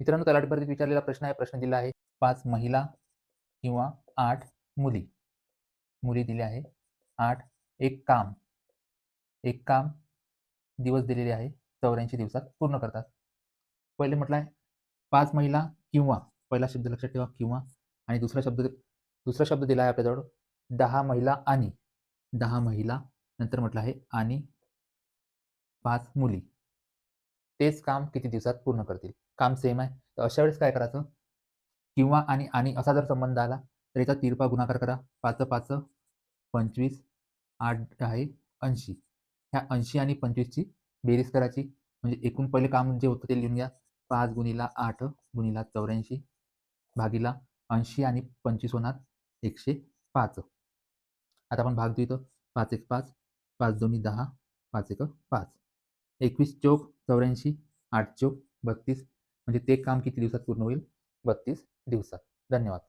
मित्रांनो तलाठी भरतीत विचारलेला प्रश्न आहे. प्रश्न दिला आहे पाच महिला किंवा आठ मुली. मुली दिल्या आहे. आठ एक काम. एक काम दिवस दिलेले आहे. चौऱ्याऐंशी दिवसात पूर्ण करतात. पहिले म्हटलं आहे पाच महिला किंवा पहिला शब्द लक्षात ठेवा किंवा आणि दुसरा शब्द दुसरा शब्द दिला आहे आपल्याजवळ. दहा महिला आणि. दहा महिला नंतर म्हटलं आहे आणि पाच मुली. तेच काम किती दिवसात पूर्ण करतील? काम सेम आहे. तर अशा वेळेस काय करायचं? किंवा आणि आणि असा जर संबंध आला तर याचा तिरपा गुणाकार करा. पाच पाच पंचवीस आठ आहे ऐंशी. ह्या ऐंशी आणि पंचवीसची बेरीज करायची. म्हणजे एकूण पहिले काम जे होतं ते लिहून घ्या. पाच गुणीला आठ गुणीला चौऱ्याऐंशी भागीला ऐंशी आणि पंचवीस होणार एकशे पाच. आता आपण भाग देऊ इथं पाच एक पाच पाच दोन्ही दहा पाच एक पाच. एकवीस चौक चौऱ्याऐंशी आठ चौक बत्तीस. म्हणजे ते काम किती दिवसात पूर्ण होईल? बत्तीस दिवसात. धन्यवाद.